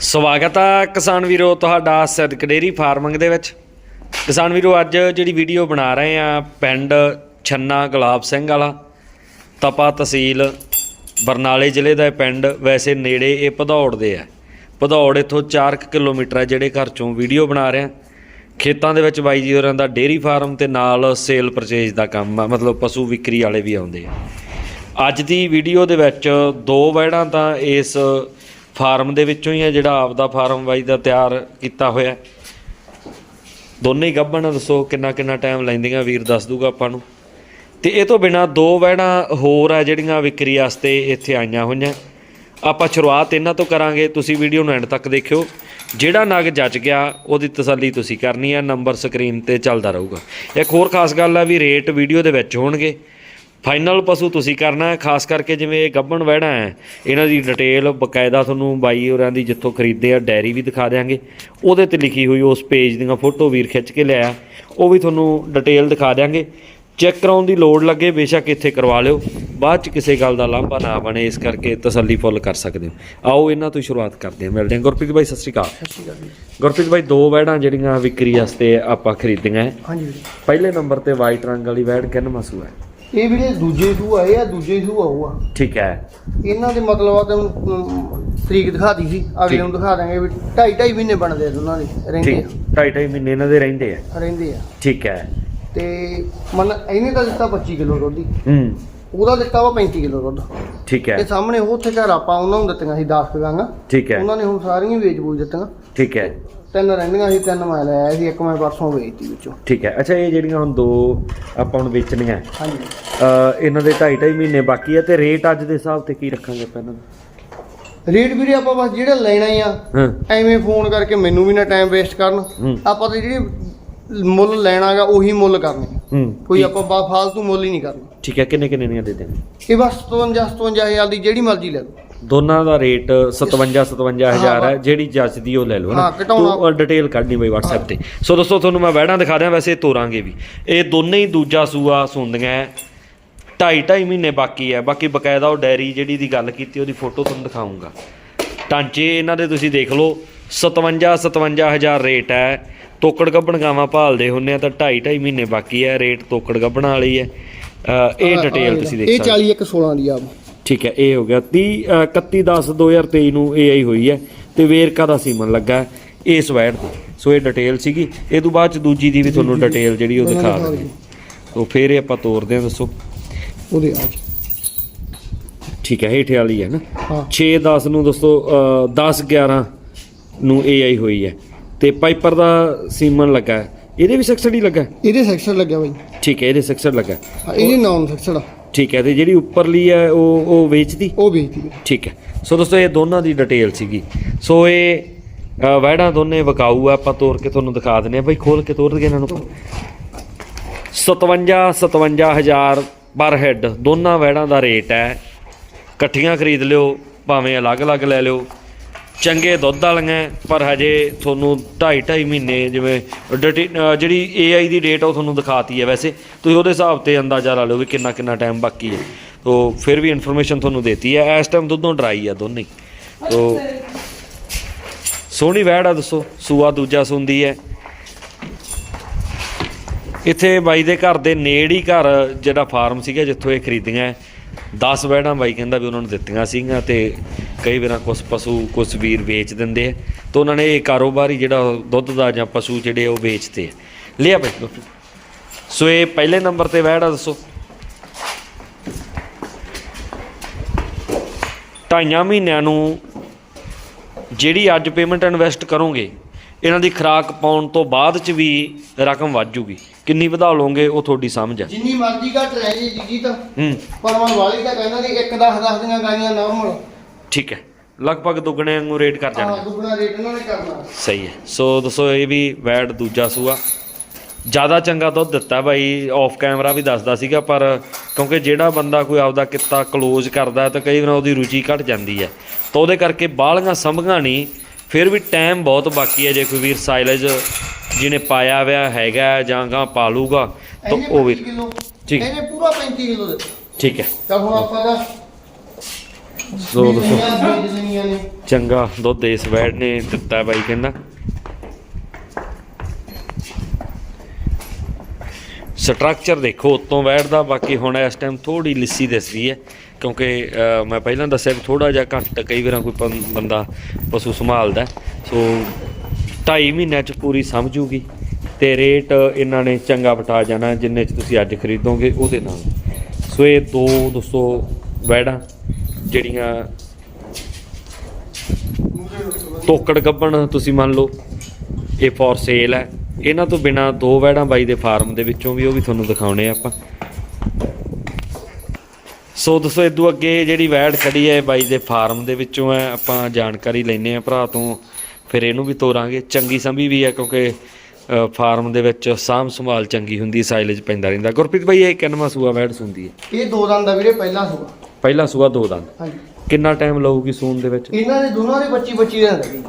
ਸਵਾਗਤ ਆ ਕਿਸਾਨ ਵੀਰੋ ਤੁਹਾਡਾ ਸਦਕ ਡੇਰੀ ਫਾਰਮਿੰਗ ਦੇ ਵਿੱਚ। ਕਿਸਾਨ ਵੀਰੋ, ਅੱਜ ਜਿਹੜੀ ਵੀਡੀਓ ਬਣਾ ਰਹੇ ਆ ਪਿੰਡ ਛੰਨਾ ਗੁਲਾਬ ਸਿੰਘ ਵਾਲਾ, ਤਪਾ ਤਹਿਸੀਲ ਬਰਨਾਲੇ ਜ਼ਿਲ੍ਹੇ ਦਾ ਪਿੰਡ, ਵੈਸੇ ਨੇੜੇ ਇਹ ਭਦੌੜ ਦੇ ਆ। ਭਦੌੜ ਇੱਥੋਂ 4 ਕਿਲੋਮੀਟਰ ਹੈ ਜਿਹੜੇ ਘਰ ਚੋਂ ਵੀਡੀਓ ਬਣਾ ਰਹੇ ਆ। ਖੇਤਾਂ ਦੇ ਵਿੱਚ ਬਾਈ ਜੀ ਹੋਰਾਂ ਦਾ ਡੇਰੀ ਫਾਰਮ ਤੇ ਨਾਲ ਸੇਲ ਪਰਚੇਜ ਦਾ ਕੰਮ ਆ, ਮਤਲਬ ਪਸ਼ੂ ਵਿਕਰੀ ਵਾਲੇ ਵੀ ਆਉਂਦੇ ਆ। ਅੱਜ ਦੀ ਵੀਡੀਓ ਦੇ ਵਿੱਚ ਦੋ ਵੈੜਾਂ ਤਾਂ ਇਸ ਫਾਰਮ ਦੇ ਵਿੱਚੋਂ ਹੀ ਹੈ ਜਿਹੜਾ ਆਪਦਾ ਫਾਰਮ ਬਾਈ ਦਾ ਤਿਆਰ ਕੀਤਾ ਹੋਇਆ ਹੈ। ਦੋਨੇ ਹੀ ਗੱਭਣ ਆ, ਦੱਸੋ ਕਿੰਨਾ ਕਿੰਨਾ ਟਾਈਮ ਲੈਂਦੀਆਂ ਵੀਰ ਦੱਸ ਦੂਗਾ ਆਪਾਂ ਨੂੰ। ਤੇ ਇਹ ਤੋਂ ਬਿਨਾ ਦੋ ਵਹਿਣਾ ਹੋਰ ਆ ਜਿਹੜੀਆਂ ਵਿਕਰੀ ਵਾਸਤੇ ਇੱਥੇ ਆਈਆਂ ਹੋਈਆਂ। ਆਪਾਂ ਸ਼ੁਰੂਆਤ ਇਹਨਾਂ ਤੋਂ ਕਰਾਂਗੇ ਤੁਸੀਂ ਵੀਡੀਓ ਨੂੰ ਐਂਡ ਤੱਕ ਦੇਖਿਓ। ਜਿਹੜਾ ਨਗ ਜੱਜ ਗਿਆ ਉਹਦੀ ਤਸੱਲੀ ਤੁਸੀਂ ਕਰਨੀ ਹੈ ਨੰਬਰ ਸਕਰੀਨ ਤੇ ਚੱਲਦਾ ਰਹੂਗਾ। ਇੱਕ ਹੋਰ ਖਾਸ ਗੱਲ ਆ ਵੀ ਰੇਟ ਵੀਡੀਓ ਦੇ ਵਿੱਚ ਹੋਣਗੇ। ਫਾਈਨਲ ਪਸ਼ੂ ਤੁਸੀਂ ਕਰਨਾ ਹੈ ਖਾਸ ਕਰਕੇ ਜਿਵੇਂ ਇਹ ਗੱਭਣ ਵਹਿੜਾ ਹੈ ਇਹਨਾਂ ਦੀ ਡਿਟੇਲ ਬਕਾਇਦਾ ਤੁਹਾਨੂੰ ਬਾਈ ਹੋਰਾਂ ਦੀ ਜਿੱਥੋਂ ਖਰੀਦੇ ਆ ਡੈਰੀ ਵੀ ਦਿਖਾ ਦਿਆਂਗੇ। ਉਹਦੇ ਤੇ ਲਿਖੀ ਹੋਈ ਉਸ ਪੇਜ ਦੀਆਂ ਫੋਟੋ ਵੀਰ ਖਿੱਚ ਕੇ ਲਿਆ। ਉਹ ਵੀ ਤੁਹਾਨੂੰ ਡਿਟੇਲ ਦਿਖਾ ਦਿਆਂਗੇ। ਚੈੱਕ ਕਰਾਉਣ ਦੀ ਲੋੜ ਲੱਗੇ ਬੇਸ਼ੱਕ ਇੱਥੇ ਕਰਵਾ ਲਿਓ। ਬਾਅਦ ਚ ਕਿਸੇ ਗੱਲ ਦਾ ਲਾਂਭਾ ਨਾ ਬਣੇ ਇਸ ਕਰਕੇ ਤਸੱਲੀ ਫੁੱਲ ਕਰ ਸਕਦੇ ਹੋ। ਆਓ ਇਹਨਾਂ ਤੋਂ ਸ਼ੁਰੂਆਤ ਕਰਦੇ ਹਾਂ। ਮਿਲਦੇ ਹਾਂ। ਗੁਰਪ੍ਰੀਤ ਬਾਈ ਸਤਿ ਸ਼੍ਰੀ ਅਕਾਲ। ਗੁਰਪ੍ਰੀਤ ਬਾਈ ਦੋ ਵੈੜਾਂ ਜਿਹੜੀਆਂ ਵਿਕਰੀ ਵਾਸਤੇ ਆਪਾਂ ਖਰੀਦੀਆਂ ਹੈ। ਹਾਂਜੀ ਪਹਿਲੇ ਨੰਬਰ ਤੇ ਵਾਈਟ ਰੰਗ ਵਾਲੀ ਵੈੜ ਕਿੰਨ ਮਸੂ ਹੈ? ਇਹ ਵੀਰੇ ਦੂਜੇ ਸੂ ਆਏ ਆ ਦੂਜੇ ਸੂ ਆਊ ਆ। ਠੀਕ ਹੈ। ਇਹਨਾਂ ਦੇ ਮਤਲਬ ਆ ਤੈਨੂੰ ਤਰੀਕ ਦਿਖਾਤੀ ਸੀ। ਅਗਲੇ ਨੂੰ ਦਿਖਾ ਦਾਂਗੇ ਵੀ ਢਾਈ ਢਾਈ ਮਹੀਨੇ ਬਣਦੇ ਆ ਦੋਨਾਂ ਦੇ ਰਹਿੰਦੇ ਠੀਕ ਢਾਈ ਢਾਈ ਮਹੀਨੇ ਇਹਨਾਂ ਦੇ ਰਹਿੰਦੇ ਆ। ਆ ਰਹਿੰਦੇ ਆ। ਠੀਕ ਹੈ। ਤੇ ਮਨ ਇਹਨੇ ਤਾਂ ਦਿੱਤਾ 25 ਕਿਲੋ ਦੁੱਧ ਹੀ। ਹੂੰ। ਉਹਦਾ ਦਿੱਤਾ ਵਾ 35 ਕਿਲੋ ਦੁੱਧ। ਠੀਕ ਹੈ। ਇਹ ਸਾਹਮਣੇ ਉਹ ਉੱਥੇ ਘਰ ਆਪਾਂ ਉਹਨਾਂ ਨੂੰ ਦਿੱਤੀਆਂ ਸੀ 10 ਕਗਾਂਗਾ ਠੀਕ ਹੈ। ਉਹਨਾਂ ਨੇ ਹੁਣ ਸਾਰੀਆਂ ਵੇਚ ਬੂਝ ਦਿੱਤੀਆਂ। ਠੀਕ ਹੈ। ਤਿੰਨ ਰਹਿੰਦੀਆਂ ਸੀ ਤਿੰਨ ਮੈਂ ਲੈ ਆਇਆ ਸੀ ਇੱਕ ਮੈਂ ਪਰਸੋਂ ਵੇਚਤੀ ਵਿੱਚੋਂ। ਠੀਕ ਹੈ। ਅੱਛਾ ਇਹ ਜਿਹੜੀਆਂ ਹੁਣ ਦੋ ਆਪਾਂ ਹੁਣ ਵੇਚਣੀਆਂ। ਹਾਂਜੀ। ਇਹਨਾਂ ਦੇ ਢਾਈ ਢਾਈ ਮਹੀਨੇ ਬਾਕੀ ਹੈ ਤੇ ਰੇਟ ਅੱਜ ਦੇ ਹਿਸਾਬ ਤੇ ਕੀ ਰੱਖਾਂਗੇ ਆਪਾਂ ਇਹਨਾਂ ਦਾ? ਰੇਟ ਵੀਰੇ ਆਪਾਂ ਬਸ ਜਿਹੜਾ ਲੈਣਾ ਹੀ ਆ ਐਵੇਂ ਫੋਨ ਕਰਕੇ ਮੈਨੂੰ ਵੀ ਨਾ ਟਾਈਮ ਵੇਸਟ ਕਰਨ। ਆਪਾਂ ਤਾਂ ਜਿਹੜੀ ਮੁੱਲ ਲੈਣਾਗਾ ਉਹੀ ਮੁੱਲ ਕਰਨੇ। ਹੂੰ ਕੋਈ ਆਪਾਂ ਬਾ ਫਾਲਤੂ ਮੁੱਲ ਹੀ ਨਹੀਂ ਕਰਨਾ। ਠੀਕ ਹੈ ਕਿੰਨੇ ਕਿੰਨੇ ਦੀਆਂ ਦੇ ਦੇਣਗੇ ਇਹ ਬਸ 57 57000 ਦੀ ਜਿਹੜੀ ਮਰਜ਼ੀ ਲੈ ਲਓ। ਦੋਨਾਂ ਦਾ ਰੇਟ 57 57000 ਹੈ ਜਿਹੜੀ ਜੱਜਦੀ ਉਹ ਲੈ ਲਓ ਨਾ ਤੂੰ ਡਿਟੇਲ ਕੱਢਣੀ ਬਈ WhatsApp ਤੇ। ਸੋ ਦੋਸਤੋ ਤੁਹਾਨੂੰ ਮੈਂ ਵੈੜਾਂ ਦਿਖਾ ਦਿਆਂ ਵੈਸੇ ਤੋਰਾਂਗੇ ਵੀ। ਇਹ ਦੋਨੇ ਹੀ ਦੂਜਾ ਸੂਆ ਸੁੰਦੀਆਂ ਢਾਈ ਢਾਈ ਮਹੀਨੇ ਬਾਕੀ ਹੈ। ਬਾਕੀ ਬਕਾਇਦਾ ਉਹ ਡੈਰੀ ਜਿਹੜੀ ਦੀ ਗੱਲ ਕੀਤੀ ਉਹਦੀ ਫੋਟੋ ਤੁਹਾਨੂੰ ਦਿਖਾਉਂਗਾ ਟਾਂਚੇ ਇਹਨਾਂ ਦੇ ਤੁਸੀਂ ਦੇਖ ਲਓ। 57 57000 ਰੇਟ ਹੈ। ਤੋਕੜ ਗੱਬਣ ਗਾਵਾਂ ਭਾਲਦੇ ਹੁੰਨੇ ਆ ਤਾਂ ਢਾਈ ਢਾਈ ਮਹੀਨੇ ਬਾਕੀ ਹੈ ਰੇਟ ਤੋਕੜ ਗੱਬਣਾ ਵਾਲੀ ਹੈ ਇਹ ਡਿਟੇਲ ਤੁਸੀਂ ਦੇਖ ਇਹ ਸਕਦੇ 40 ਇੱਕ 16 ਦੀ ਆ ਠੀਕ ਹੈ ਇਹ ਹੋ ਗਿਆ 30 ਅ, 31 10 2023 ਨੂੰ AI ਹੋਈ ਹੈ ਤੇ ਵੇਰਕਾ ਦਾ ਸੀਮਨ ਲੱਗਾ ਇਸ ਵਾਇਰ ਤੇ। ਸੋ ਇਹ ਡਿਟੇਲ ਸੀਗੀ। ਇਹ ਤੋਂ ਬਾਅਦ ਚ ਦੂਜੀ ਦੀ ਵੀ ਤੁਹਾਨੂੰ ਡਿਟੇਲ ਜਿਹੜੀ ਉਹ ਦਿਖਾ ਦਿੰਦੇ। ਸੋ ਫਿਰ ਇਹ ਆਪਾਂ ਤੋਰਦੇ ਹਾਂ ਦੱਸੋ। ਉਹਦੇ ਆ। ਠੀਕ ਹੈ ਹੇਠ ਵਾਲੀ ਹੈ ਨਾ। ਹਾਂ। 6 10 ਨੂੰ ਦੋਸਤੋ ਅ, 10 11 ਨੂੰ AI ਹੋਈ ਹੈ। ਤੇ ਪਾਈਪਰ ਦਾ ਸੀਮਨ ਲੱਗਾ ਹੈ। ਇਹਦੇ ਵੀ ਸੈਕਸਡ ਹੀ ਲੱਗਾ ਹੈ? ਇਹਦੇ ਸੈਕਸ਼ਨ ਲੱਗਿਆ ਬਾਈ। ਠੀਕ ਹੈ ਇਹਦੇ ਸੈਕਸਡ ਲੱਗਾ ਹੈ। ਹਾਂ, ਇਹਦੇ ਨਾਮ ਸੈਕਸ਼ਨ ਆ। ਠੀਕ ਹੈ ਤੇ ਜਿਹੜੀ ਉੱਪਰਲੀ ਹੈ ਉਹ ਉਹ ਵੇਚਦੀ? ਉਹ ਵੇਚਦੀ ਹੈ। ਠੀਕ ਹੈ। ਸੋ ਦੋਸਤੋ ਇਹ ਦੋਨਾਂ ਦੀ ਡਿਟੇਲ ਸੀਗੀ। ਸੋ ਇਹ ਅ, ਵੈੜਾਂ ਦੋਨੇ ਵਿਕਾਊ ਆ। ਆਪਾਂ ਤੋੜ ਕੇ ਤੁਹਾਨੂੰ ਦਿਖਾ ਦਿੰਨੇ ਆ ਬਈ ਖੋਲ ਕੇ ਤੋੜ ਦਈਏ ਇਹਨਾਂ ਨੂੰ। 57 57000 ਪਰ ਹੈਡ। ਦੋਨਾਂ ਵੈੜਾਂ ਦਾ ਰੇਟ ਹੈ। ਇਕੱਠੀਆਂ ਖਰੀਦ ਲਿਓ ਭਾਵੇਂ ਅਲੱਗ-ਅਲੱਗ ਲੈ ਲਿਓ। ਚੰਗੇ ਦੁੱਧ ਵਾਲੀਆਂ ਪਰ ਹਜੇ ਤੁਹਾਨੂੰ 2.5 2.5 ਮਹੀਨੇ ਜਿਵੇਂ ਡਿਟੇ- ਅ, ਜਿਹੜੀ AI ਦੀ ਡੇਟ ਉਹ ਤੁਹਾਨੂੰ ਦਿਖਾਤੀ ਹੈ ਵੈਸੇ। ਤੁਸੀਂ ਉਹਦੇ ਹਿਸਾਬ ਤੇ ਅੰਦਾਜ਼ਾ ਲਾ ਲਓ ਵੀ ਕਿੰਨਾ ਕਿੰਨਾ ਟਾਈਮ ਬਾਕੀ ਹੈ। ਤੋ ਫਿਰ ਵੀ ਇਨਫੋਰਮੇਸ਼ਨ ਤੁਹਾਨੂੰ ਦੇਤੀ ਹੈ। ਇਸ ਟਾਈਮ ਦੁੱਧੋਂ ਡਰਾਈ ਆ ਦੋਨੇ ਹੀ। ਤੋ ਸੋਹਣੀ ਵੈੜ ਆ ਦੱਸੋ ਸੂਆ ਦੂਜਾ ਸੁੰਦੀ ਹੈ। ਇੱਥੇ ਬਾਈ ਦੇ ਘਰ ਦੇ ਨੇੜ ਹੀ ਘਰ ਜਿਹੜਾ ਫਾਰਮ ਸੀਗਾ ਜਿੱਥੋਂ ਇਹ ਖਰੀਦੀਆਂ 10 ਵੈੜਾਂ ਬਾਈ ਕਹਿੰਦਾ ਵੀ ਉਹਨਾਂ ਨੂੰ ਦਿੱਤੀਆਂ ਸੀਗੀਆਂ ਤੇ ਕਈ ਵਾਰਾਂ ਕੁਝ ਪਸ਼ੂ ਕੁਝ ਵੀਰ ਵੇਚ ਦਿੰਦੇ ਆ ਤਾਂ ਉਹਨਾਂ ਨੇ ਇਹ ਕਾਰੋਬਾਰ ਹੀ ਜਿਹੜਾ ਉਹ ਦੁੱਧ ਦਾ ਜਾਂ ਪਸ਼ੂ ਜਿਹੜੇ ਉਹ ਵੇਚਦੇ ਆ। ਲਿਆ ਬਾਈ। ਸੋ ਇਹ ਪਹਿਲੇ ਨੰਬਰ ਤੇ ਵੈੜ ਆ, ਦੱਸੋ। ਢਾਈਆਂ ਮਹੀਨਿਆਂ ਨੂੰ ਜਿਹੜੀ ਅੱਜ ਪੇਮੈਂਟ ਇਨਵੈਸਟ ਕਰੋਗੇ ਇਹਨਾਂ ਦੀ ਖਰਾਕ ਪਾਉਣ ਤੋਂ ਬਾਅਦ ਚ ਵੀ ਰਕਮ ਵੱਧ ਜੂਗੀ ਕਿੰਨੀ ਵਧਾ ਲਓਗੇ ਉਹ ਤੁਹਾਡੀ ਸਮਝ ਹੈ ਜਿੰਨੀ ਮਰਜ਼ੀ ਘੱਟ ਲੈ ਜੀ ਜੀ ਤਾਂ। ਹੂੰ। ਪਰਵਾਨ ਵਾਲੀ ਤਾਂ ਕਹਿੰਦਾ ਨਹੀਂ ਇੱਕ 10 10 ਦੀਆਂ ਗਾਈਆਂ ਨਾਰਮਲ ਠੀਕ ਹੈ। ਲਗਭਗ ਦੁੱਗਣੇ ਵਾਂਗੂ ਰੇਟ ਕਰ ਹਾਂ ਜਾਣਗੇ ਦੁੱਗਣਾ ਰੇਟ ਇਹਨਾਂ ਨੇ ਕਰਨਾ। ਸਹੀ ਹੈ। ਸੋ ਦੱਸੋ ਇਹ ਵੀ ਵੈਡ ਦੂਜਾ ਸੂਆ। ਜ਼ਿਆਦਾ ਚੰਗਾ ਦੁੱਧ ਦਿੱਤਾ ਬਾਈ ਆਫ ਕੈਮਰਾ ਵੀ ਦੱਸਦਾ ਸੀਗਾ ਪਰ ਕਿਉਂਕਿ ਜਿਹੜਾ ਬੰਦਾ ਕੋਈ ਆਪਦਾ ਕਿੱਤਾ ਕਲੋਜ਼ ਕਰਦਾ ਹੈ ਤਾਂ ਕਈ ਵਾਰ ਉਹਦੀ ਰੁਚੀ ਘਟ ਜਾਂਦੀ ਹੈ। ਤਾਂ ਉਹਦੇ ਕਰਕੇ ਬਾਲੀਆਂ ਸੰਭੀਆਂ ਨਹੀਂ ਫਿਰ ਵੀ ਟਾਈਮ ਬਹੁਤ ਬਾਕੀ ਹੈ ਜੇ ਕੋਈ ਵੀਰ ਸਾਈਲੇਜ ਜਿਹਨੇ ਪਾਇਆ ਹੋਇਆ ਹੈਗਾ ਜਾਂ ਗਾਂ ਪਾਲੂਗਾ ਤਾਂ ਇਹਨੇ ਉਹ ਵੀ 25 ਕਿਲੋ ਠੀਕ। ਇਹਨੇ ਪੂਰਾ 35 ਕਿਲੋ ਦਿੱਤਾ। ਠੀਕ ਹੈ। ਤਾਂ ਹੁਣ ਆਪਾਂ ਦਾ ਸੋ ਦੱਸੋ। ਚੰਗਾ ਦੁੱਧ ਇਸ ਵੈੜ ਨੇ ਦਿੱਤਾ ਬਾਈ ਕਹਿੰਦਾ। ਸਟਰਕਚਰ ਦੇਖੋ ਉੱਤੋਂ ਵੈੜ ਦਾ ਬਾਕੀ ਹੁਣ ਇਸ ਟਾਈਮ ਥੋੜੀ ਲਿੱਸੀ ਦਿਸਦੀ ਹੈ। ਕਿਉਂਕਿ ਮੈਂ ਪਹਿਲਾਂ ਦੱਸਿਆ ਕਿ ਥੋੜਾ ਜਿਹਾ ਘੱਟ ਕਈ ਵਾਰਾਂ ਕੋਈ ਪੰ- ਬੰਦਾ ਪਸ਼ੂ ਸੰਭਾਲਦਾ ਸੋ 2.5 ਮਹੀਨਿਆਂ ਚ ਪੂਰੀ ਸਮਝੂਗੀ ਤੇ ਰੇਟ ਇਹਨਾਂ ਨੇ ਚੰਗਾ ਬਟਾ ਜਾਣਾ, ਜਿੰਨੇ ਚ ਤੁਸੀਂ ਅੱਜ ਖਰੀਦੋਗੇ ਉਹਦੇ ਨਾਲ। ਸੋ ਇਹ ਦੋ ਦੋਸਤੋ ਵੈੜਾਂ ਜਿਹੜੀਆਂ ਤੋਕੜ ਗੱਬਣ ਤੁਸੀਂ ਮੰਨ ਲਓ, ਇਹ ਫॉर ਸੇਲ ਹੈ। ਇਹਨਾਂ ਤੋਂ ਬਿਨਾ ਦੋ ਵੈੜਾਂ ਬਾਈ ਦੇ ਫਾਰਮ ਦੇ ਵਿੱਚੋਂ ਵੀ ਉਹ ਵੀ ਤੁਹਾਨੂੰ ਦਿਖਾਉਣੇ ਆ ਆਪਾਂ। ਸੋ ਦੋਸਤੋ ਇਦੋਂ ਅੱਗੇ ਜਿਹੜੀ ਵੈੜ ਖੜੀ ਹੈ ਬਾਈ ਦੇ ਫਾਰਮ ਦੇ ਵਿੱਚੋਂ ਹੈ ਆਪਾਂ ਜਾਣਕਾਰੀ ਲੈਨੇ ਆ ਭਰਾ ਤੋਂ। ਫਿਰ ਇਹਨੂੰ ਵੀ ਤੋਰਾਂਗੇ। ਚੰਗੀ ਸੰਭੀ ਵੀ ਹੈ ਕਿਉਂਕਿ ਫਾਰਮ ਦੇ ਵਿੱਚ ਸਾਂਭ ਸੰਭਾਲ ਚੰਗੀ ਹੁੰਦੀ ਸਾਈਲੇਜ ਪੈਂਦਾ ਰਹਿੰਦਾ। ਗੁਰਪ੍ਰੀਤ ਬਾਈ ਇਹ ਕਿੰਨਵਾਂ ਸੂਆ ਵੈੜ ਸੁੰਦੀ ਹੈ? ਇਹ ਦੋ ਦੰਦ ਦਾ ਵੀਰੇ ਪਹਿਲਾ ਸੂਆ। ਪਹਿਲਾ ਸੂਆ ਦੋ ਦੰਦ। ਹਾਂਜੀ। ਕਿੰਨਾ ਟਾਈਮ ਲਊਗੀ ਸੂਣ ਦੇ ਵਿੱਚ? ਇਹਨਾਂ ਦੇ ਦੋਨਾਂ ਦੇ 25 25 ਦਿਨ ਲੱਗੇ।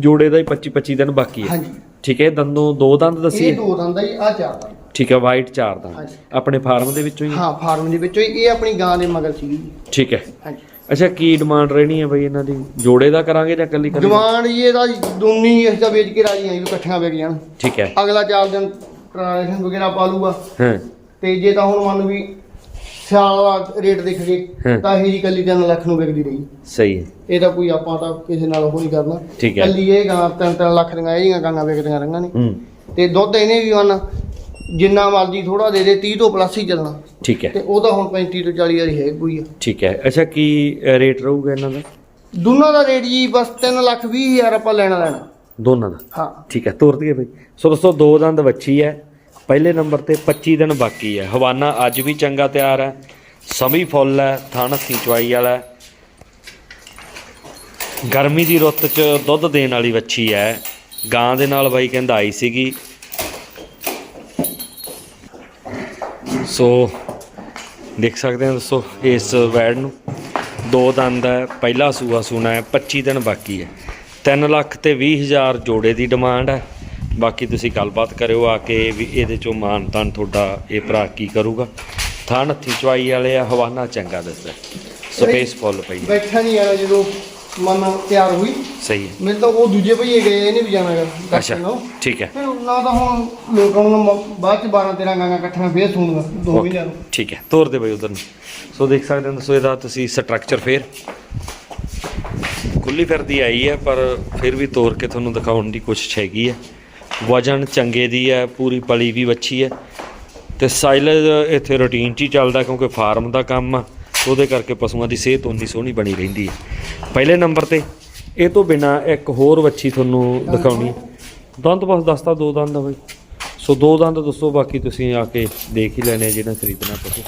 ਜੋੜੇ ਦਾ ਹੀ 25 25 ਦਿਨ ਬਾਕੀ ਹੈ। ਹਾਂਜੀ। ਠੀਕ ਹੈ ਇਹ ਦੰਦੋਂ ਦੋ ਦੰਦ ਇਹ ਦੱਸੀਏ ਦੋ ਦੰਦ ਦਾ ਹੀ ਆ ਚਾਰ ਦੰਦ। ਠੀਕ ਹੈ ਵਾਈਟ ਚਾਰ ਹਾਂਜੀ। ਆਪਣੇ ਫਾਰਮ ਦੇ ਵਿੱਚੋਂ ਹੀ ਹਾਂ? ਫਾਰਮ ਦੇ ਵਿੱਚੋਂ ਹੀ। ਇਹ ਆਪਣੀ ਗਾਂ ਦੇ ਮਗਰ ਸੀਗੀ ਜੀ। ਠੀਕ ਹੈ। ਹਾਂਜੀ। ਅੱਛਾ ਕੀ ਡਿਮਾਂਡ ਰਹਿਣੀ ਹੈ ਬਈ ਇਹਨਾਂ ਦੀ? ਜੋੜੇ ਦਾ ਕਰਾਂਗੇ ਜਾਂ ਕੱਲੀ ਕੱਲੀ ਜਵਾਨ ਜੀ ਇਹਦਾ ਦੋਨੀ ਅਸੀਂ ਤਾਂ ਵੇਚ ਕੇ ਰਾਜੀ ਆਂ ਵੀ ਇਕੱਠੀਆਂ ਵਿਕ ਜਾਣ। ਠੀਕ ਹੈ। ਅਗਲਾ ਚਾਰ ਦਿਨ ਟ੍ਰਾਂਜੈਕਸ਼ਨ ਵਗੈਰਾ ਪਾ ਲੂਗਾ। ਹਾਂ। ਤੇ ਜੇ ਤਾਂ ਹੁਣ ਮੰਨ ਵੀ ਸਿਆਲ ਵਾਲਾ ਰੇਟ ਦੇਖ ਕੇ ਹਾਂ। ਤਾਂ ਇਹ ਜੀ ਕੱਲੀ 3 ਲੱਖ ਨੂੰ ਵਿਕਦੀ ਰਹੀ। ਸਹੀ ਹੈ। ਇਹ ਤਾਂ ਕੋਈ ਆਪਾਂ ਤਾਂ ਕਿਸੇ ਨਾਲ ਉਹ ਨਹੀਂ ਕਰਨਾ। ਠੀਕ ਹੈ। ਕੱਲੀ ਇਹ ਗਾਂ 3-3 ਲੱਖ ਦੀਆਂ ਇਹ ਜੀਆਂ ਗਾਂਾਂ ਵਿਕਦੀਆਂ ਰਹੀਆਂ ਨੇ। ਹੂੰ। ਤੇ ਦੁੱਧ ਇਹਨੇ ਵੀ ਮੰਨ ਜਿੰਨਾ ਮਰਜ਼ੀ ਥੋੜਾ ਦੇ ਦੇ 30 ਤੋਂ ਪਲੱਸ ਹੀ ਚੱਲਣਾ। ਠੀਕ ਹੈ। ਤੇ ਉਹਦਾ ਹੁਣ 35 ਤੋਂ 40 ਵਾਲੀ ਹੈ ਕੋਈ ਆ। ਠੀਕ ਹੈ। ਅੱਛਾ ਕੀ ਰੇਟ ਰਹੂਗਾ ਇਹਨਾਂ ਦਾ? ਦੋਨਾਂ ਦਾ ਰੇਟ ਜੀ ਬਸ 3 ਲੱਖ 20 ਹਜ਼ਾਰ ਆਪਾਂ ਲੈਣਾ ਲੈਣਾ। ਦੋਨਾਂ ਦਾ? ਹਾਂ। ਠੀਕ ਹੈ ਤੋਰ ਦਈਏ ਬਈ। ਸੋ ਦੋਸਤੋ ਦੋ ਦੰਦ ਵੱਛੀ ਹੈ। ਪਹਿਲੇ ਨੰਬਰ ਤੇ 25 ਦਿਨ ਬਾਕੀ ਹੈ। ਹਵਾਨਾ ਅੱਜ ਵੀ ਚੰਗਾ ਤਿਆਰ ਹੈ। ਸਮੀ ਫੁੱਲ ਹੈ ਥਣ ਚਵਾਈ ਵਾਲਾ ਹੈ। ਗਰਮੀ ਦੀ ਰੁੱਤ 'ਚ ਦੁੱਧ ਦੇਣ ਵਾਲੀ ਵੱਛੀ ਹੈ। ਗਾਂ ਦੇ ਨਾਲ ਬਾਈ ਕਹਿੰਦਾ ਆਈ ਸੀਗੀ। ਸੋ ਦੇਖ ਸਕਦੇ ਹੋ ਦੋਸਤੋ ਇਸ ਵੈੜ ਨੂੰ ਦੋ ਦੰਦ ਹੈ ਪਹਿਲਾ ਸੂਆ ਸੂਣਾ ਹੈ 25 ਦਿਨ ਬਾਕੀ ਹੈ। 3 ਲੱਖ ਤੇ 20 ਹਜ਼ਾਰ ਜੋੜੇ ਦੀ ਡਿਮਾਂਡ ਹੈ। ਬਾਕੀ ਤੁਸੀਂ ਗੱਲਬਾਤ ਕਰਿਓ ਆ ਕੇ ਵੀ ਇਹਦੇ ਚੋਂ ਮਾਨ ਤਾਨ ਤੁਹਾਡਾ ਇਹ ਭਰਾ ਕੀ ਕਰੂਗਾ। ਥਣ ਹੱਥੀ ਚਵਾਈ ਵਾਲੇ ਆ ਹਵਾਨਾ ਚੰਗਾ ਦੱਸਦਾ। ਸਪੇਸ ਫੁੱਲ ਪਈ। ਬੈਠਾ ਨਹੀਂ ਆਣਾ ਜਦੋਂ ਮਨ ਤਿਆਰ ਹੋਈ। ਸਹੀ ਹੈ। ਮੇਰੇ ਤਾਂ ਉਹ ਦੂਜੇ ਭਈਏ ਗਏ ਇਹਨੇ ਵੀ ਜਾਣਾ ਗਾ ਅੱਛਾ ਠੀਕ ਹੈ। ਫਿਰ ਨਾ ਤਾਂ ਹੁਣ ਲੋਕਾਂ ਨੂੰ ਬਾਅਦ ਚ 12 13 ਗਾਂਗਾ ਇਕੱਠੀਆਂ ਫੇਰ ਸੁਣੂਗਾ ਦੋ ਮਹੀਨਿਆਂ ਨੂੰ। ਠੀਕ ਹੈ ਤੋਰ ਦੇ ਬਈ ਉਧਰ ਨੂੰ। ਸੋ ਦੇਖ ਸਕਦੇ ਹੋ ਦੱਸੋ ਇਹਦਾ ਤੁਸੀਂ ਸਟਰਕਚਰ ਫੇਰ। ਖੁੱਲੀ ਫਿਰਦੀ ਆਈ ਹੈ ਪਰ ਫਿਰ ਵੀ ਤੋਰ ਕੇ ਤੁਹਾਨੂੰ ਦਿਖਾਉਣ ਦੀ ਕੋਸ਼ਿਸ਼ ਹੈਗੀ ਹੈ। ਵਜਨ ਚੰਗੇ ਦੀ ਹੈ ਪੂਰੀ ਪਲੀ ਵੀ ਵੱਛੀ ਹੈ। ਤੇ ਸਾਈਲੇਜ ਇੱਥੇ ਰੂਟੀਨ 'ਚ ਹੀ ਚੱਲਦਾ ਕਿਉਂਕਿ ਫਾਰਮ ਦਾ ਕੰਮ ਆ। ਉਹਦੇ ਕਰਕੇ ਪਸ਼ੂਆਂ ਦੀ ਸਿਹਤ ਉਨੀ ਸੋਹਣੀ ਬਣੀ ਰਹਿੰਦੀ ਹੈ। ਪਹਿਲੇ ਨੰਬਰ ਤੇ ਇਹ ਤੋਂ ਬਿਨਾ ਇੱਕ ਹੋਰ ਵੱਛੀ ਤੁਹਾਨੂੰ ਦਿਖਾਉਣੀ। ਦੰਦ ਬਸ ਦੱਸਤਾ ਦੋ ਦੰਦ ਆ ਬਈ। ਸੋ ਦੋ ਦੰਦ ਦੱਸੋ ਬਾਕੀ ਤੁਸੀਂ ਆ ਕੇ ਦੇਖ ਹੀ ਲੈਣੇ ਆ ਜਿਹੜਾ ਖਰੀਦਣਾ ਪਵੇ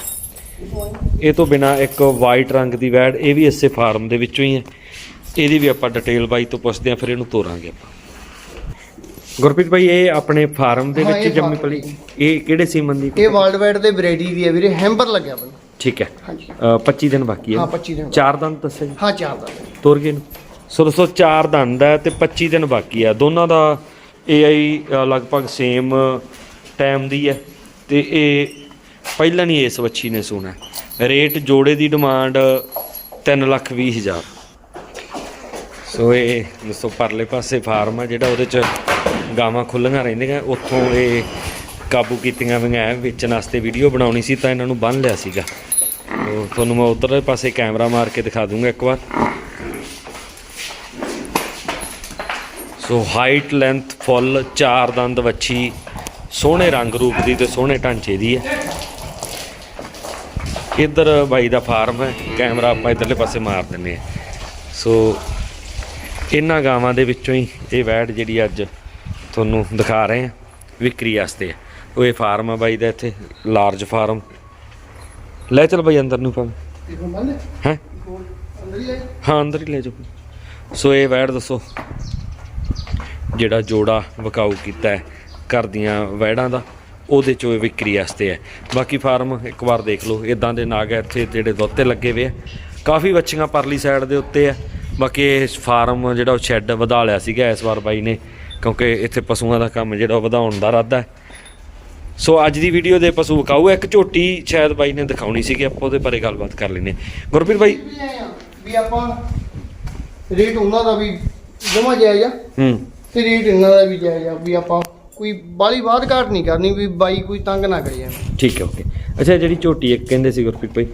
ਇਹ ਤੋਂ ਬਿਨਾ ਇੱਕ ਵਾਈਟ ਰੰਗ ਦੀ ਵੈੜ ਇਹ ਵੀ ਇਸੇ ਫਾਰਮ ਦੇ ਵਿੱਚੋਂ ਹੀ ਹੈ। ਇਹਦੀ ਵੀ ਆਪਾਂ ਡਿਟੇਲ ਬਾਈ ਤੋਂ ਪੁੱਛਦੇ ਆ ਫਿਰ ਇਹਨੂੰ ਤੋਰਾਂਗੇ ਆਪਾਂ। ਗੁਰਪ੍ਰੀਤ ਭਾਈ ਇਹ ਆਪਣੇ ਫਾਰਮ ਦੇ ਵਿੱਚ ਜੰਮੀ ਪਲੀ। ਇਹ ਕਿਹੜੇ ਸੀਮਨ ਦੀ ਇਹ ਵਰਲਡ ਵਾਈਡ ਦੇ ਵੈਰਾਈਟੀ ਦੀ ਹੈ ਵੀਰੇ ਹੈਂਬਰ ਲੱਗਿਆ ਮੈਨੂੰ। ਠੀਕ ਹੈ। ਹਾਂਜੀ। ਅ, 25 ਦਿਨ ਬਾਕੀ ਹੈ। ਹਾਂ 25 ਦਿਨ ਚਾਰ ਦੰਦ ਦੱਸੇ ਜੀ? ਹਾਂ ਚਾਰ ਦਾ ਤੋਰ ਗਏ ਨੂੰ ਸੋ ਦੋਸਤੋ ਚਾਰ ਦੰਦ ਹੈ ਤੇ 25 ਦਿਨ ਬਾਕੀ ਹੈ। ਦੋਨਾਂ ਦਾ AI ਲਗਭਗ ਸੇਮ ਟਾਈਮ ਦੀ ਹੈ। ਤੇ ਇਹ ਪਹਿਲਾਂ ਨਹੀਂ ਇਸ ਵੱਛੀ ਨੇ ਸੁਣਾ। ਰੇਟ ਜੋੜੇ ਦੀ ਡਿਮਾਂਡ 3 ਲੱਖ 20 ਹਜ਼ਾਰ। ਸੋ ਇਹ ਦੋਸਤੋ ਪਰਲੇ ਪਾਸੇ ਫਾਰਮ ਹੈ ਜਿਹੜਾ ਉਹਦੇ ਚ ਗਾਵਾਂ ਖੁੱਲੀਆਂ ਰਹਿੰਦੀਆਂ। ਉੱਥੋਂ ਇਹ ਕਾਬੂ ਕੀਤੀਆਂ ਹੋਈਆਂ ਐ ਵੇਚਣ ਵਾਸਤੇ ਵੀਡੀਓ ਬਣਾਉਣੀ ਸੀ ਤਾਂ ਇਹਨਾਂ ਨੂੰ ਬੰਨ ਲਿਆ ਸੀਗਾ। ਤੁਹਾਨੂੰ ਮੈਂ ਉਧਰਲੇ ਪਾਸੇ ਕੈਮਰਾ ਮਾਰ ਕੇ ਦਿਖਾ ਦੂੰਗਾ ਇੱਕ ਵਾਰ। ਸੋ ਹਾਈਟ ਲੈਂਥ ਫੁੱਲ ਚਾਰ ਦੰਦ ਵੱਛੀ, ਸੋਹਣੇ ਰੰਗ ਰੂਪ ਦੀ ਤੇ ਸੋਹਣੇ ਢਾਂਚੇ ਦੀ ਹੈ। ਇੱਧਰ ਬਾਈ ਦਾ ਫਾਰਮ ਹੈ, ਕੈਮਰਾ ਆਪਾਂ ਇੱਧਰਲੇ ਪਾਸੇ ਮਾਰ ਦਿੰਨੇ ਆ ਸੋ ਇਹਨਾਂ ਗਾਵਾਂ ਦੇ ਵਿੱਚੋਂ ਹੀ ਇਹ ਵੈੜ ਜਿਹੜੀ ਅੱਜ ਤੁਹਾਨੂੰ ਦਿਖਾ ਰਹੇ ਆ ਵਿਕਰੀ ਵਾਸਤੇ। ਉਹ ਇਹ ਫਾਰਮ ਆ ਬਾਈ ਦਾ ਇੱਥੇ ਲਾਰਜ ਫਾਰਮ। ਲੈ ਚਲ ਬਾਈ ਅੰਦਰ ਨੂੰ ਭਾਵੇਂ। ਦੇਖੋ ਮੰਨ ਲੈ ਹੈ? ਅੰਦਰ ਹੀ ਅੰਦਰ ਹੀ ਲੈ ਜਾਓ। ਸੋ ਇਹ ਵੈੜ ਦੱਸੋ ਜਿਹੜਾ ਜੋੜਾ ਵਕਾਊ ਕੀਤਾ ਹੈ ਘਰ ਦੀਆਂ ਵੈੜਾਂ ਦਾ ਉਹਦੇ ਚੋਂ ਇਹ ਵਿਕਰੀ ਵਾਸਤੇ ਹੈ। ਬਾਕੀ ਫਾਰਮ ਇੱਕ ਵਾਰ ਦੇਖ ਲਓ ਇਦਾਂ ਦੇ ਨਾਗ ਹੈ ਇੱਥੇ ਜਿਹੜੇ ਦੁੱਧ ਤੇ ਲੱਗੇ ਹੋਏ ਆ। ਕਾਫੀ ਬੱਚੀਆਂ ਪਰਲੀ ਸਾਈਡ ਦੇ ਉੱਤੇ ਆ। ਬਾਕੀ ਇਹ ਫਾਰਮ ਜਿਹੜਾ ਉਹ ਸ਼ੈੱਡ ਵਧਾ ਲਿਆ ਸੀਗਾ ਇਸ ਵਾਰ ਬਾਈ ਨੇ ਕਿਉਂਕਿ ਇੱਥੇ ਪਸ਼ੂਆਂ ਦਾ ਕੰਮ ਜਿਹੜਾ ਉਹ ਵਧਾਉਣ ਦਾ ਇਰਾਦਾ ਹੈ। ਸੋ ਅੱਜ ਦੀ ਵੀਡੀਓ ਦੇ ਪਸ਼ੂ ਵਿਕਾਊ। ਇੱਕ ਝੋਟੀ ਸ਼ਾਇਦ ਬਾਈ ਨੇ ਦਿਖਾਉਣੀ ਸੀਗੀ ਆਪਾਂ ਉਹਦੇ ਬਾਰੇ ਗੱਲਬਾਤ ਕਰ ਲੈਨੇ ਗੁਰਪ੍ਰੀਤ ਬਾਈ। ਵੀ ਆਪਾਂ ਰੇਟ ਉਹਨਾਂ ਦਾ ਵੀ ਜਮਾ ਜਾਇਜ਼ ਆ। ਹੂੰ। ਤੇ ਰੇਟ ਇਹਨਾਂ ਦਾ ਵੀ ਜਾਇਜ਼ ਆ ਵੀ ਆਪਾਂ ਕੋਈ ਬਾਲੀ ਬਾਤ ਘਾਟ ਨਹੀਂ ਕਰਨੀ ਵੀ ਬਾਈ ਕੋਈ ਤੰਗ ਨਾ ਕਰੇ ਐਵੇਂ। ਠੀਕ ਹੈ ਓਕੇ ਅੱਛਾ ਜਿਹੜੀ ਝੋਟੀ ਇੱਕ ਕਹਿੰਦੇ ਸੀ ਗੁਰਪ੍ਰੀਤ ਭਾਈ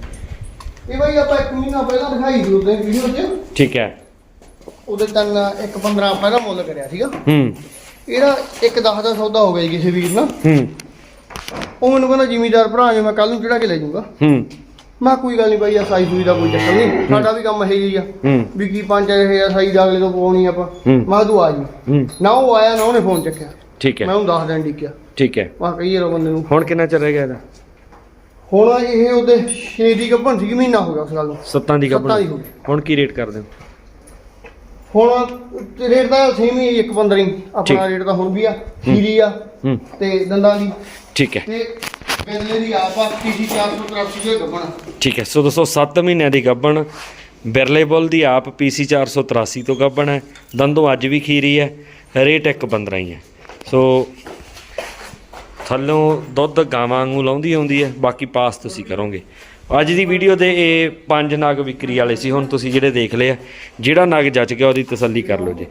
ਇਹ ਬਾਈ ਆਪਾਂ ਇੱਕ ਮਹੀਨਾ ਪਹਿਲਾਂ ਦਿਖਾਈ ਸੀ ਉਹਦੇ ਵੀਡੀਓ 'ਚ। ਠੀਕ ਹੈ। ਉਹਦੇ ਤਨ ਇੱਕ 15 ਪਹਿਲਾਂ ਮੁੱਲ ਕਰਿਆ ਸੀਗਾ। ਹੂੰ। ਇਹਦਾ ਇੱਕ 10 ਦਾ ਸੌਦਾ ਹੋ ਗਿਆ ਜੀ ਕਿਸੇ ਵੀਰ ਨਾਲ। ਹੂੰ। ਉਹ ਮੈਨੂੰ ਕਹਿੰਦਾ ਜ਼ਿਮੀਦਾਰ ਭਰਾ ਜੀ ਮੈਂ ਕੱਲ ਨੂੰ ਚੜਾ ਕੇ ਲੈ ਜਾਊਂਗਾ। ਹੂੰ। ਮੈਂ ਕੋਈ ਗੱਲ ਨਹੀਂ ਬਾਈ ਆ ਸਾਈ ਸੂਈ ਦਾ ਕੋਈ ਚੱਕਰ ਨਹੀਂ। ਸਾਡਾ ਵੀ ਕੰਮ ਇਹ ਹੀ ਆ। ਵੀ ਕੀ ਪੰਜ ਇਹ ਆ ਸਾਈ ਦਾ ਅਗਲੇ ਤੋਂ ਪਵਾਉਣੀ ਆਪਾਂ। ਮੈਂ ਤੂੰ ਆ ਜੀ। ਨਾ ਉਹ ਆਇਆ ਨਾ ਉਹਨੇ ਫੋਨ ਚੱਕਿਆ। ਠੀਕ ਮੈਂ ਹੈ ਉਹਨੂੰ ਦੱਸ ਦੇਣ ਡਿੱਕਿਆ ਠੀਕ ਹੈ। ਮੈਂ ਕਹੀ ਯਾਰ ਬੰਦੇ ਨੂੰ ਹੁਣ ਕਿੰਨਾ ਚੱਲ ਰਿਹਾ ਇਹਦਾ? ਹੁਣ ਇਹ ਉਹਦੇ 6 ਦੀ ਗੱਭਣ ਸੀ ਮਹੀਨਾ ਹੋ ਗਿਆ ਉਸ ਗੱਲ ਨੂੰ। ਸੱਤਾਂ ਦੀ ਦੀ ਗਈ। ਹੁਣ ਕੀ ਰੇਟ ਕਰਦੇ ਹੋ? ਹੁਣ ਰੇਟ ਦਾ ਸੇਮ ਹੀ ਇੱਕ 15 ਹੀ। ਠੀਕ। ਆਪਣਾ ਰੇਟ ਤਾਂ ਹੁਣ ਵੀ ਆ ਖੀਰੀ ਆ ਤੇ ਦੰਦਾਂ ਦੀ। ਠੀਕ ਹੈ। ਤੇ ਬਿਰਲੇ ਦੀ ਆਪ ਆ TC 483 ਦੇ ਗੱਭਣ ਠੀਕ ਹੈ ਸੋ ਦੋਸਤੋ 7 ਮਹੀਨਿਆਂ ਦੀ ਗੱਬਣ ਬਿਰਲੇ ਬੁੱਲ ਦੀ ਆਪ ਪੀਸੀ 483 ਤੋਂ ਗੱਬਣ ਹੈ ਦੰਦੋਂ ਅੱਜ ਵੀ ਖੀਰੀ ਹੈ ਰੇਟ ਇੱਕ 15 ਹੀ ਹੈ। ਸੋ ਥੱਲੋਂ ਦੁੱਧ ਗਾਵਾਂ ਵਾਂਗੂ ਲਾਉਂਦੀ ਆਉਂਦੀ ਹੈ ਬਾਕੀ ਪਾਸ ਤੁਸੀਂ ਕਰੋਗੇ। ਅੱਜ ਦੀ ਵੀਡੀਓ ਦੇ ਇਹ ਪੰਜ ਨਗ ਵਿਕਰੀ ਵਾਲੇ ਸੀ ਹੁਣ ਤੁਸੀਂ ਜਿਹੜੇ ਦੇਖ ਲਏ ਆ ਜਿਹੜਾ ਨਗ ਜੱਜ ਗਿਆ ਉਹਦੀ ਤਸੱਲੀ ਕਰ ਲਓ ਜੀ।